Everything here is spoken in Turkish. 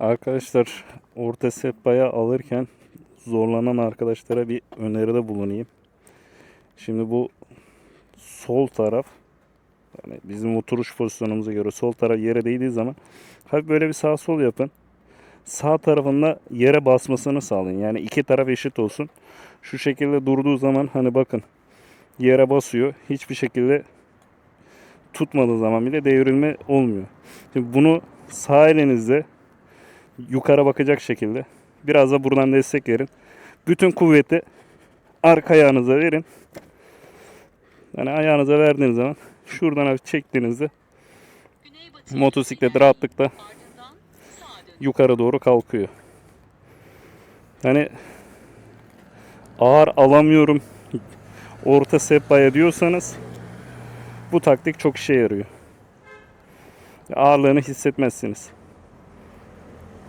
Arkadaşlar orta sehpaya alırken zorlanan arkadaşlara bir öneride bulunayım. Şimdi bu sol taraf yani bizim oturuş pozisyonumuza göre sol taraf yere değdiği zaman hafif böyle bir sağ sol yapın. Sağ tarafında yere basmasını sağlayın. Yani iki taraf eşit olsun. Şu şekilde durduğu zaman hani bakın yere basıyor. Hiçbir şekilde tutmadığı zaman bile devrilme olmuyor. Şimdi bunu sağ elinizle yukarı bakacak şekilde biraz da buradan destek verin. Bütün kuvveti arka ayağınıza verin. Yani ayağınıza verdiğiniz zaman şuradan hafif çektiğinizde motosiklet rahatlıkla yukarı doğru kalkıyor. Hani ağır alamıyorum orta sehpaya diyorsanız bu taktik çok işe yarıyor. Ağırlığını hissetmezsiniz.